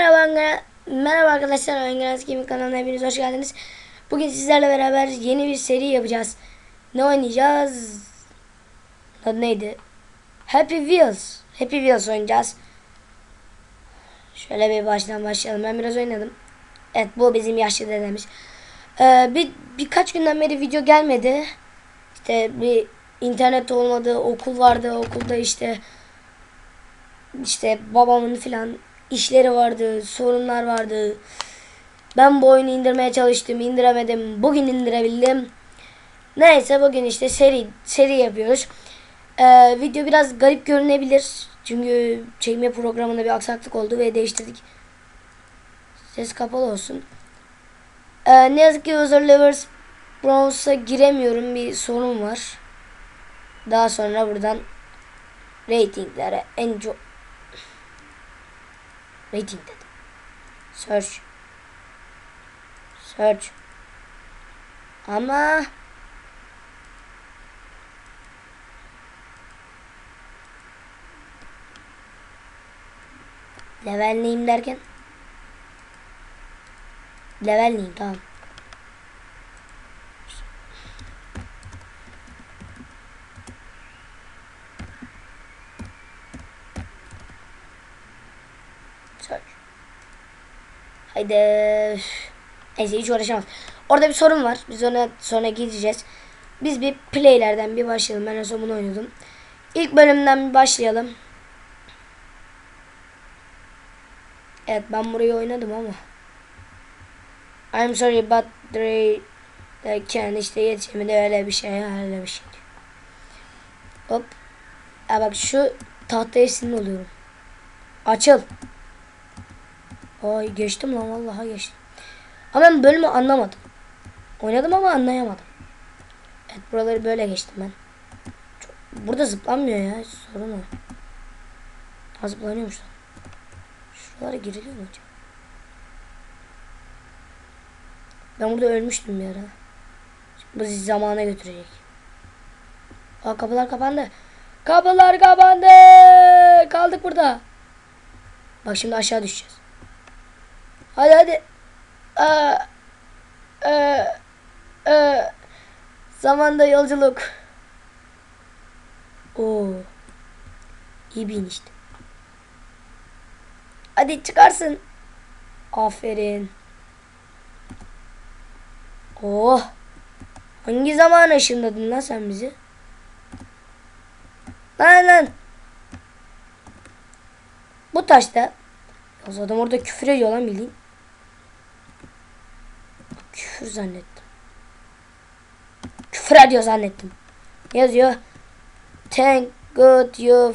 Merhaba, merhaba arkadaşlar. Öngörenz Gaming kanalına hepiniz hoş geldiniz. Bugün sizlerle beraber yeni bir seri yapacağız. Ne oynayacağız? Adı neydi? Happy Wheels. Happy Wheels oynayacağız. Şöyle bir baştan başlayalım. Ben biraz oynadım. Evet bu bizim yaşlı dedemiz. Ee, bir birkaç günden beri video gelmedi. İşte bir internet olmadı, okul vardı, okulda işte işte babamın filan işleri vardı, sorunlar vardı. Ben bu oyunu indirmeye çalıştım, indiremedim. Bugün indirebildim. Neyse bugün işte seri seri yapıyoruz. Ee, video biraz garip görünebilir. Çünkü çekme programında bir aksaklık oldu ve değiştirdik. Ses kapalı olsun. Ee, ne yazık ki User Levers Bronze'a giremiyorum. Bir sorun var. Daha sonra buradan ratinglere en çok Rating dedim. Search. Search. Ama level neyim derken level neyim tamam. Search. Haydi. Neyse hiç uğraşamaz. Orada bir sorun var. Biz ona sonra gideceğiz. Biz bir playlerden bir başlayalım. Ben en son bunu oynadım. İlk bölümden bir başlayalım. Evet ben burayı oynadım ama. I'm sorry but they derken işte yetişemedi öyle bir şey öyle bir şey. Hop. Ya bak şu tahtaya sinir oluyorum. Açıl. Ay geçtim lan vallahi geçtim. Ama ben bölümü anlamadım. Oynadım ama anlayamadım. Evet buraları böyle geçtim ben. Çok- burada zıplanmıyor ya. Sorun o. Ha zıplanıyormuş lan. Şuralara giriliyor mu acaba? Ben burada ölmüştüm bir ara. Bu bizi zamana götürecek. Aa kapılar kapandı. Kapılar kapandı. Kaldık burada. Bak şimdi aşağı düşeceğiz. Hadi hadi. Aa, aa, aa. Zamanda yolculuk. Oo. İyi bir inişti. Hadi çıkarsın. Aferin. Oh. Hangi zaman ışınladın lan sen bizi? Lan lan. Bu taşta. Ya adam orada küfür ediyor lan bildiğin. Küfür zannettim. Küfür ediyor zannettim. Yazıyor. Thank God you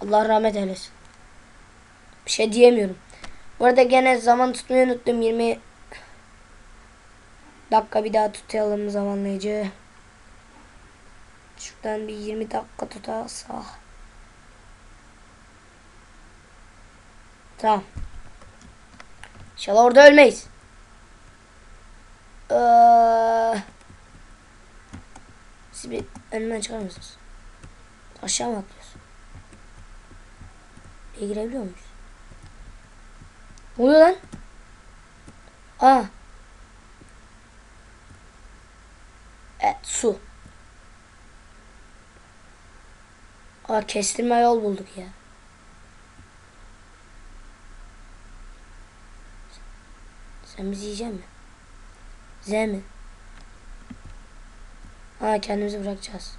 Allah rahmet eylesin. Bir şey diyemiyorum. Bu arada gene zaman tutmayı unuttum. 20 dakika bir daha tutalım zamanlayıcı. Şuradan bir 20 dakika tutarsa. Tamam. İnşallah orada ölmeyiz. Ee, siz bir önümden çıkar mısınız? Aşağı mı atlıyorsun? Bir girebiliyor muyuz? Ne oluyor lan? Aa. Evet su. Aa kestirme yol bulduk ya. Sen bizi yiyecek mi? Z mi? Aa kendimizi bırakacağız.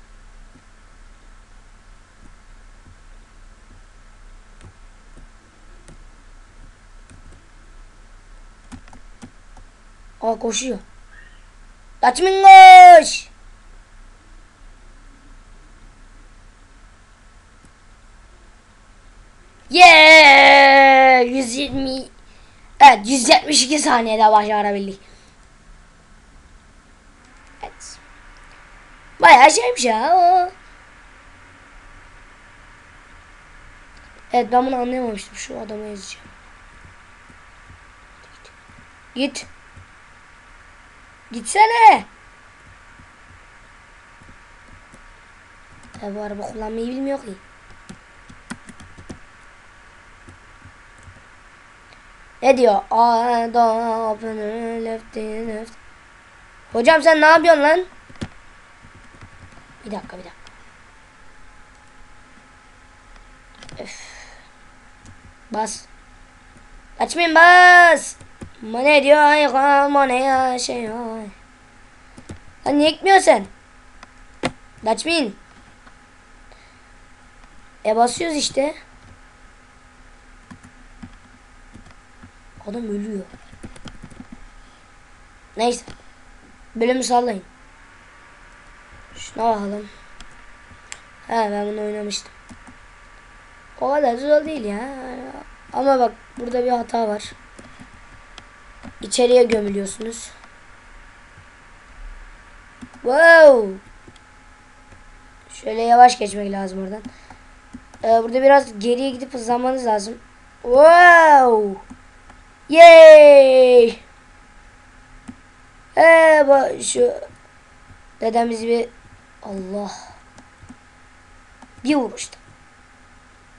Aa koşuyor. Kaçmayın koş. Yeah! 120 Evet 172 saniyede başarabildik. Evet. Bayağı şeymiş ya. Evet ben bunu anlayamamıştım. Şu adamı yazacağım. Git. Gitsene. Ya bu araba kullanmayı bilmiyor ki. Ne diyor? Hocam sen ne yapıyorsun lan? Bir dakika bir dakika. Öf. Bas. Açmayın bas. Mane diyor ay mane ya şey ay. Lan niye gitmiyorsun sen? Açmayın. E basıyoruz işte. Adam ölüyor. Neyse. Bölümü sallayın. Şuna bakalım. Ha ben bunu oynamıştım. O kadar zor değil ya. Ama bak burada bir hata var. İçeriye gömülüyorsunuz. Wow. Şöyle yavaş geçmek lazım oradan. Ee, burada biraz geriye gidip hızlanmanız lazım. Wow. Yay. Ee, bak şu dedemiz bir Allah bir vuruştu.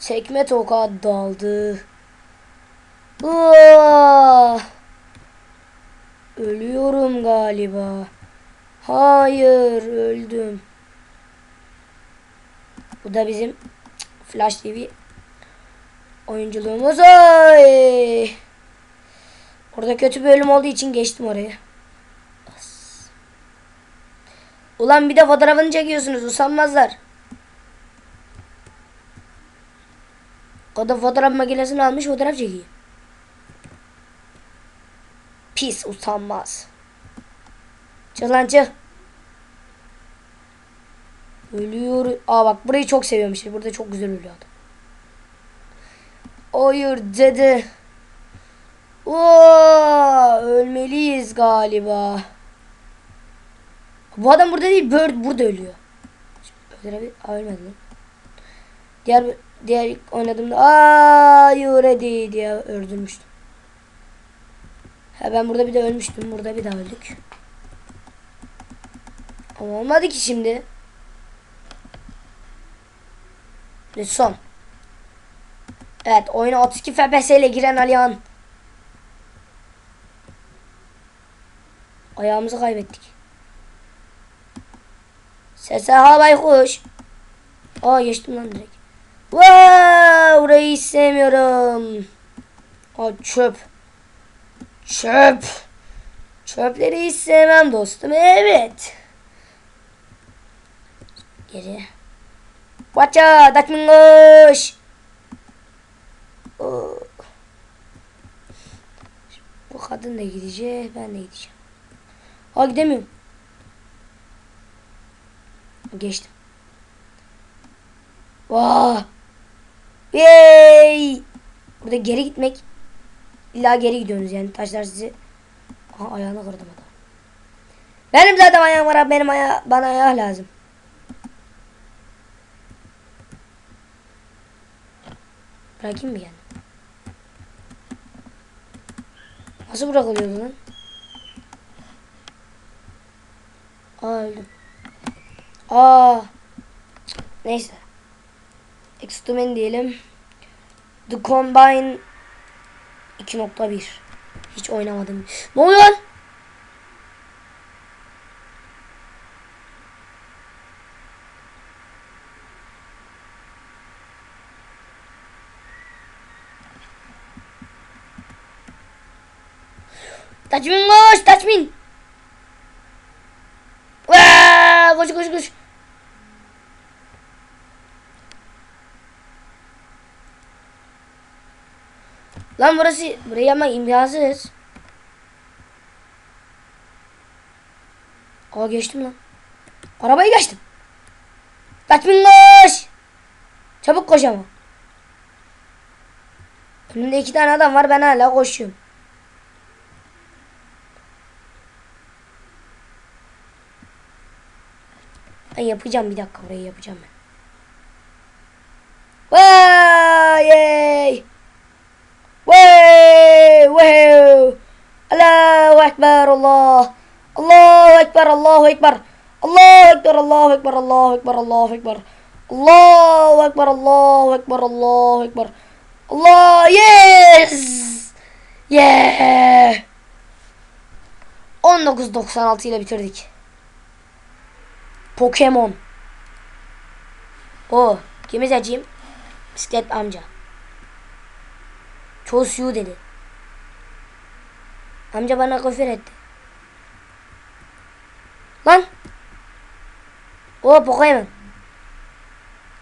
Tekme tokat daldı. Ölüyorum galiba. Hayır öldüm. Bu da bizim Flash TV oyunculuğumuz. Ay! Orada kötü bölüm olduğu için geçtim oraya. Ulan bir de fotoğrafını çekiyorsunuz usanmazlar. O da fotoğraf makinesini almış fotoğraf çekiyor. Pis utanmaz. Çık. Ölüyor. Aa bak burayı çok seviyorum işte. Burada çok güzel ölüyor adam. Hayır dedi. Oo, ölmeliyiz galiba. Bu adam burada değil, Bird burada ölüyor. Öldürebil... Aa, ölmedi lan. Diğer diğer oynadığımda aa ready diye öldürmüştüm. Ha ben burada bir de ölmüştüm. Burada bir daha öldük. Ama olmadı ki şimdi. Ve son. Evet oyuna 32 FPS ile giren Alihan. Ayağımızı kaybettik. Sese ha baykuş. Aa geçtim lan direkt. Wow, burayı istemiyorum. Aa çöp. Çöp. Çöpleri istemem dostum. Evet. Geri. Watch out, that mingoş. Bu kadın da gidecek, ben de gideceğim. Ha gidemiyorum. Geçtim. Vah. Yay. Burada geri gitmek. İlla geri gidiyorsunuz yani. Taşlar sizi. Aha ayağını kırdım adam. Benim zaten ayağım var. Benim aya bana ayağı lazım. Bırakayım mı yani? Nasıl bırakılıyordu lan? Aa öldüm. Aa. Neyse. Extumen diyelim. The Combine 2.1 Hiç oynamadım. Ne oluyor lan? Taçmin koş, Taçmin. Koş koş koş. Lan burası burayı yapmak imkansız. Aa geçtim lan. Arabayı geçtim. Taçmin koş. Çabuk koş ama. Önümde iki tane adam var ben hala koşuyorum. Ben yapacağım bir dakika burayı yapacağım ben. Vay! Vay! Wow! Allahu Ekber Allah! Allahu Ekber, Allahu Ekber. Allahu Ekber, Allahu Ekber, Allahu Ekber, Allahu Ekber. Allahu Ekber, Allahu Ekber, Allahu Ekber. Allah, yes! Yeah! 1996 ile bitirdik. Pokemon. O, kimi seçeyim? Bisiklet amca. Çoğu dedi. Amca bana küfür etti. Lan. O Pokemon.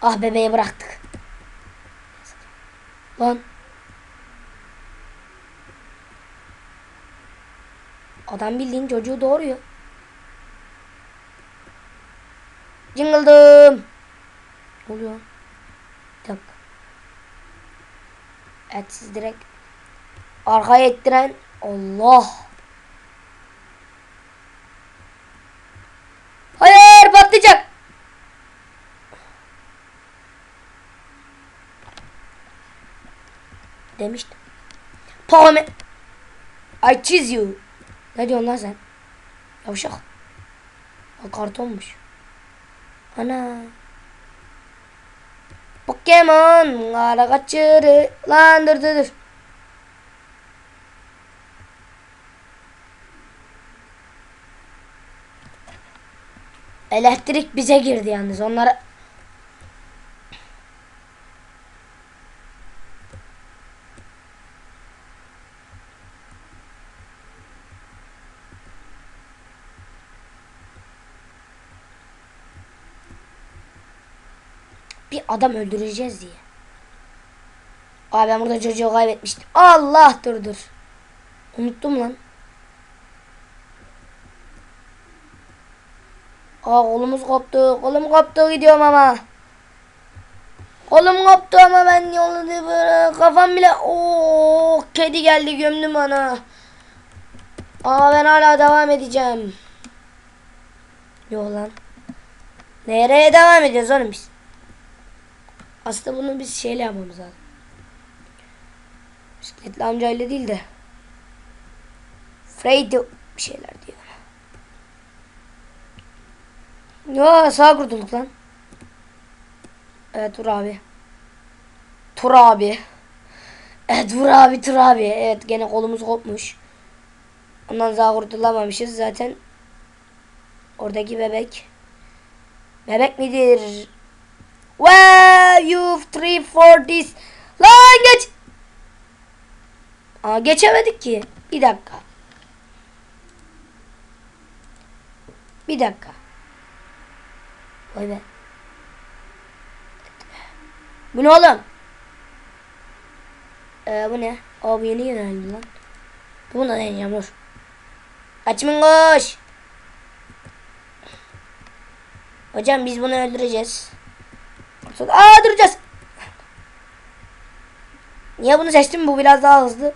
Ah bebeği bıraktık. Lan. Adam bildiğin çocuğu doğuruyor. Cıngıldım. Ne oluyor? Bir dakika. Evet siz direkt arkaya ettiren Allah. Hayır patlayacak. Demiştim. Pame. I choose you. Ne diyorsun lan sen? Yavşak. O kartonmuş. Ana. Pokemon ara kaçırı. Lan dur dur. Elektrik bize girdi yalnız. Onlara bir adam öldüreceğiz diye. Aa ben burada çocuğu kaybetmiştim. Allah dur dur. Unuttum lan. Aa kolumuz koptu. Kolum koptu gidiyorum ama. Kolum koptu ama ben yolu böyle kafam bile Oo kedi geldi gömdü bana. Aa ben hala devam edeceğim. Yok lan. Nereye devam ediyoruz oğlum biz? Aslında bunu biz şeyle yapmamız lazım. Bisikletli amcayla değil de. Freddy bir şeyler diyor. Ya sağ kurtulduk lan. Evet Tur abi. Tur abi. Evet Tur abi Tur abi. Evet gene kolumuz kopmuş. Ondan sağ kurtulamamışız zaten. Oradaki bebek. Bebek midir? Wow, you three for this. Lan geç. Aa, geçemedik ki. Bir dakika. Bir dakika. Vay be. Bu ne oğlum? Ee, bu ne? Aa bu yeni yöneldi lan. Bunu da deneyeceğim dur. Kaçımın koş. Hocam biz bunu öldüreceğiz. Aa duracağız. Niye bunu seçtim? Bu biraz daha hızlı.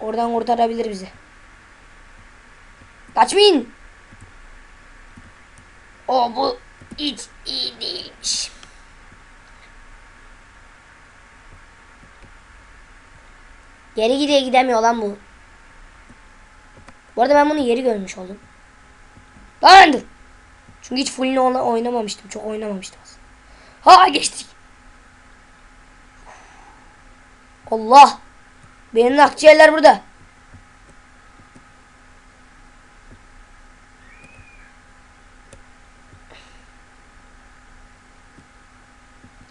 Oradan kurtarabilir bizi. Kaçmayın. O bu hiç iyi değilmiş. Geri gide gidemiyor lan bu. Bu arada ben bunu yeri görmüş oldum. Lan dur. Çünkü hiç fullini oynamamıştım. Çok oynamamıştım aslında. Ha geçtik. Allah. Benim akciğerler burada.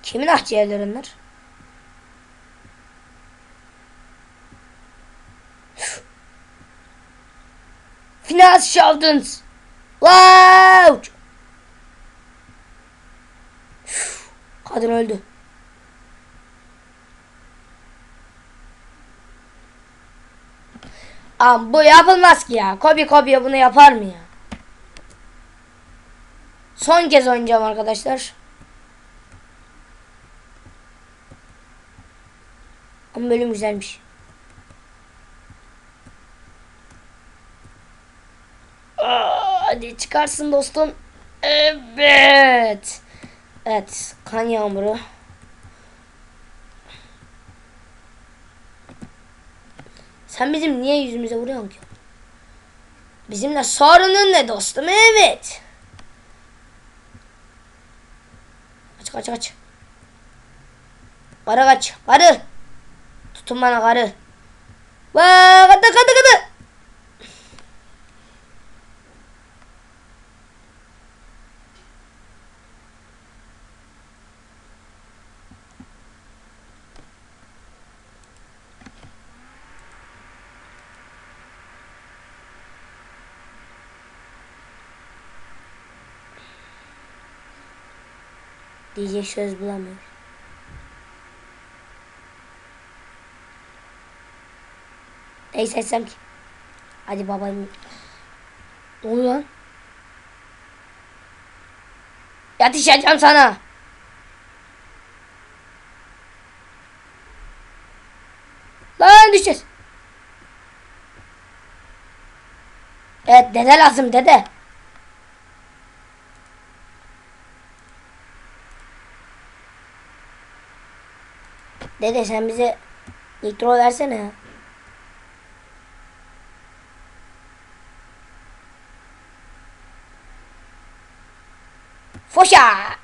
Kimin akciğerleri onlar? Finans Sheldons. Wow! Kadın öldü. Am bu yapılmaz ki ya. Kobi Kobi bunu yapar mı ya? Son kez oynayacağım arkadaşlar. Ama bölüm güzelmiş. Aa, hadi çıkarsın dostum. Evet. Evet. Kan yağmuru. Sen bizim niye yüzümüze vuruyorsun ki? Bizimle sorunun ne dostum? Evet. Kaç kaç kaç. Karı kaç. Karı. Tutun bana karı. Vaa kadı kadı kadı. Diyecek söz bulamıyor. Neyi seçsem ki? Hadi babayım. Ne oluyor lan? Yatışacağım sana. Lan düşeceğiz. Evet dede lazım dede. Dede sen bize nitro versene ya. Foşa!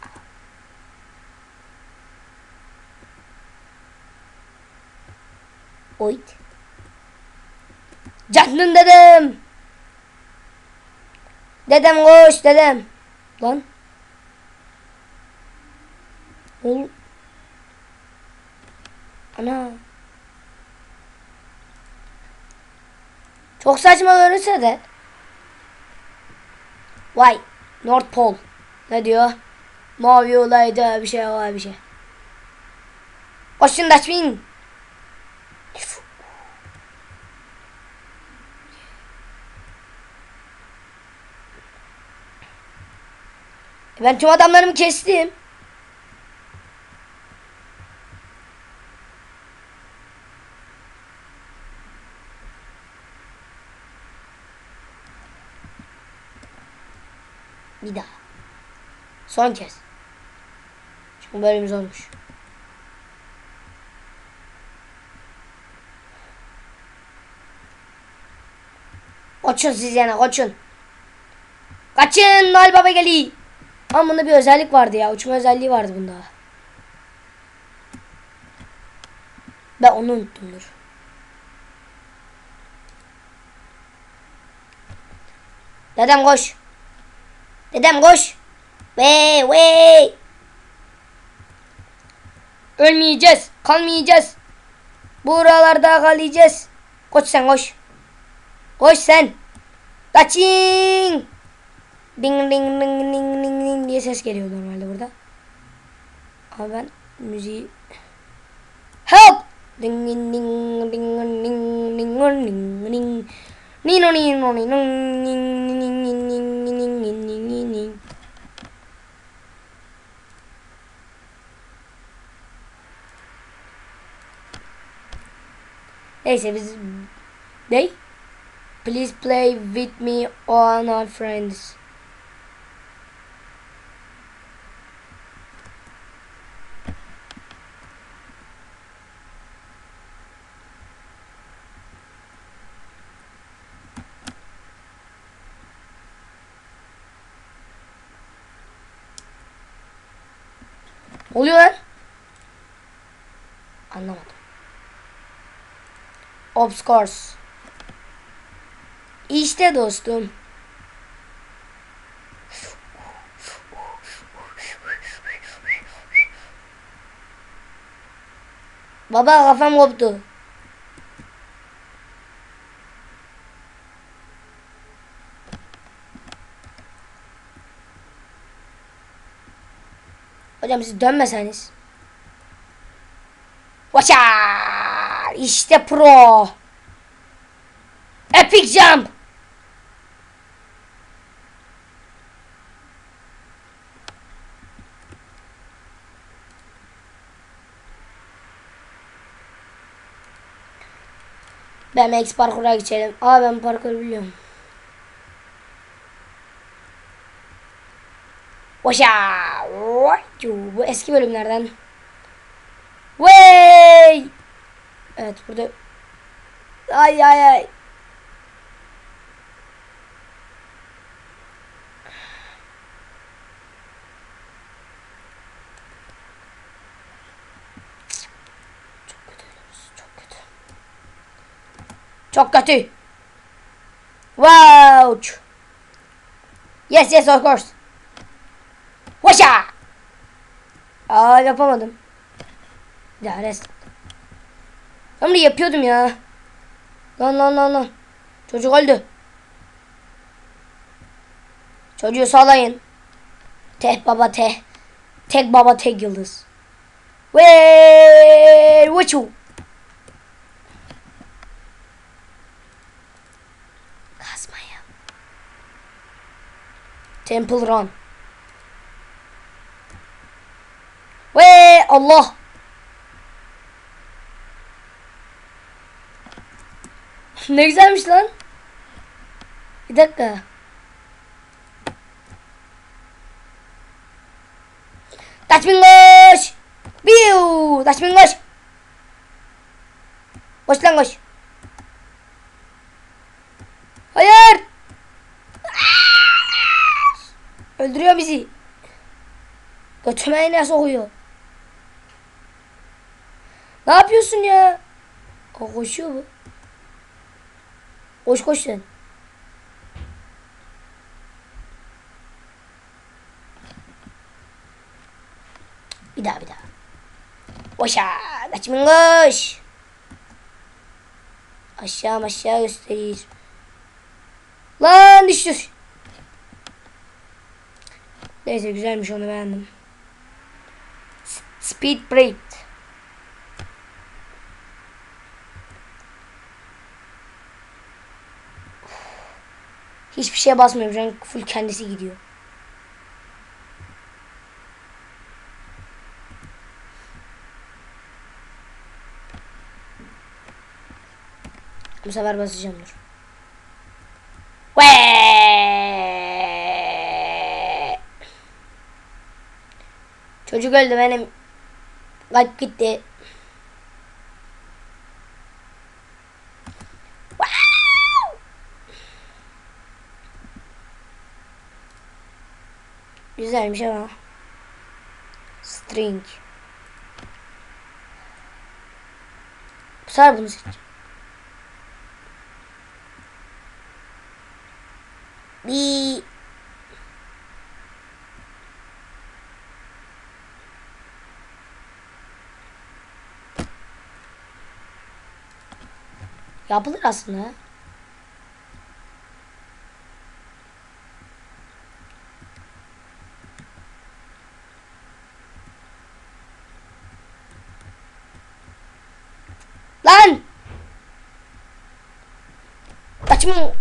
Oyt. Canım dedem. Dedem koş dedem. Lan. Ol. Ana. Çok saçma görünse de. Vay. North Pole. Ne diyor? Mavi olaydı bir şey var bir şey. Koşun Daçmin. Ben tüm adamlarımı kestim. Bir daha. Son kez. Çünkü bölümümüz olmuş. Koçun siz yana koçun. Kaçın Noel Baba geliyor. Ama bunda bir özellik vardı ya. Uçma özelliği vardı bunda. Ben onu unuttum dur. Dedem koş. Dedem koş. Ve ve. Ölmeyeceğiz. Kalmayacağız. Buralarda kalacağız. Koş sen koş. Koş sen. Kaçın. Ding ding ding ding ding ding diye ses geliyor normalde burada. Ama ben müziği Help! Ding ding ding ding ding ding ding ding Nino nino nino ning ning ning ning ning Neyse biz ne? Please play with me all our friends. Oluyor lan. Obscures. İşte dostum. Baba kafam koptu. Hocam siz dönmeseniz. Vaşar! İşte pro. Epic jump. Ben Max parkura geçelim. Aa ben parkur biliyorum. Vaşa! Bu eski bölümlerden. Wey! Evet burada ay ay ay Çok kötü. Wow. Yes yes of course. Hoşa. Aa yapamadım. Ya res. Ben bunu yapıyordum ya. Lan lan lan lan. Çocuk öldü. Çocuğu sağlayın. Tek baba te. Tek baba tek yıldız. Ve uçu. Kazmaya. Temple Run. Ve Allah. Ne güzelmiş lan. Bir dakika. Taş mingoş. Biu. Taş mingoş. Koş lan koş. Hayır. Öldürüyor bizi. Götüme iğne sokuyor. Ne yapıyorsun ya? O koşuyor bu. Koş koş sen. Bir daha bir daha. Koşa. Kaçmayın koş. Aşağı aşağı gösterir. Lan düştü. Neyse güzelmiş onu beğendim. Speed break. Hiçbir şeye basmıyorum. An full kendisi gidiyor. Bu sefer basacağım dur. Çocuk öldü benim. Kalp gitti. Wow! Güzelmiş ama. String. Bu sefer bunu seçeceğim. Bir yapılır aslında. Lan! Kaçma.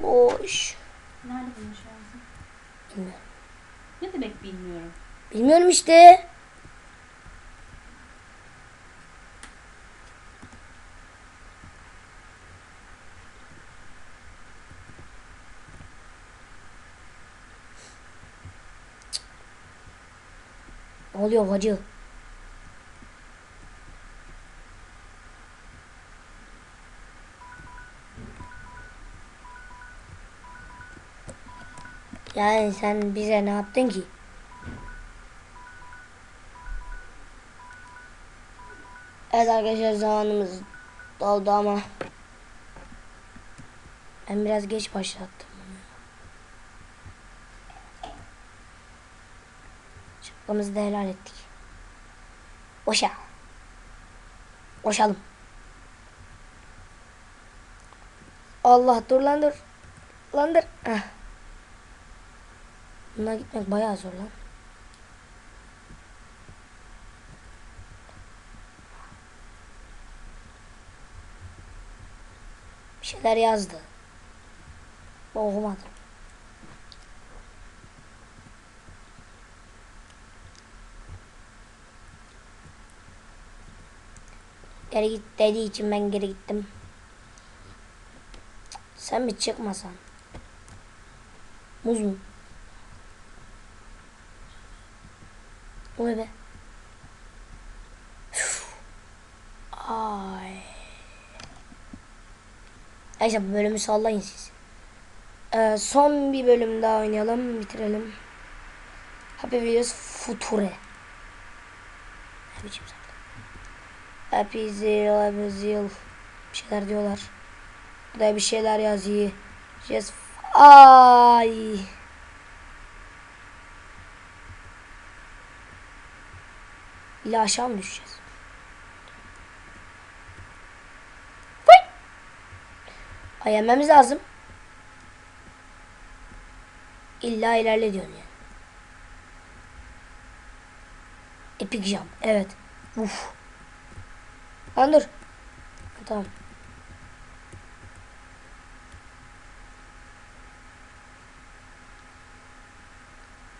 Boş. Nerede bulmuş? Bilmiyorum. Ne demek bilmiyorum. Bilmiyorum işte. Ne oluyor hacı? Yani sen bize ne yaptın ki? Evet arkadaşlar zamanımız doldu ama ben biraz geç başlattım. Şapkamızı da helal ettik. Boşa. Boşalım. Allah dur lan dur. Lan dur. Heh. Bundan gitmek bayağı zor lan. Bir şeyler yazdı. Okumadım. Geri git dediği için ben geri gittim. Sen mi çıkmasan? Muz mu? O ne be? Ay. Neyse bu bölümü sallayın siz. Ee, son bir bölüm daha oynayalım. Bitirelim. Happy Wheels Future. Ne biçim. Happy Zeal, Happy Zeal. Bir şeyler diyorlar. Burada bir şeyler yazıyor. Just ay. İlla aşağı mı düşeceğiz? Ay yememiz lazım. İlla ilerle diyorsun yani. Epic jump. Evet. Uf. Lan dur. Tamam.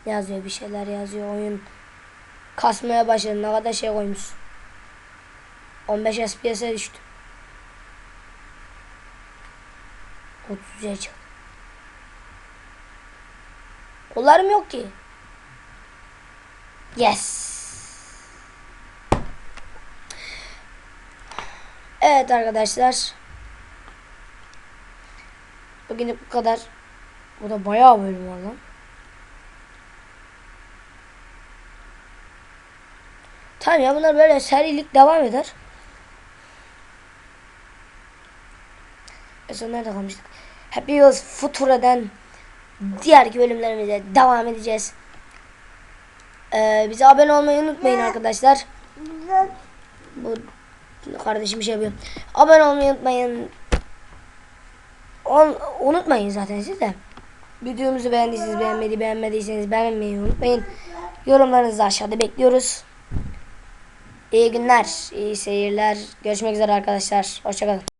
Yazıyor bir şeyler yazıyor oyun. Kasmaya başladı. Ne kadar şey koymuş. 15 FPS'e düştü. 30'ya çıktı. Kollarım yok ki. Yes. Evet arkadaşlar. Bugünlük bu kadar. Bu da bayağı bölüm var lan. Tamam ya bunlar böyle serilik devam eder. En son nerede kalmıştık? Happy Wheels Futura'dan diğer bölümlerimize devam edeceğiz. Ee, bize abone olmayı unutmayın arkadaşlar. Bu kardeşim şey yapıyor. Abone olmayı unutmayın. On, unutmayın zaten siz de. Videomuzu beğendiyseniz beğenmedi beğenmediyseniz beğenmeyi unutmayın. Yorumlarınızı aşağıda bekliyoruz. İyi günler, iyi seyirler. Görüşmek üzere arkadaşlar. Hoşçakalın.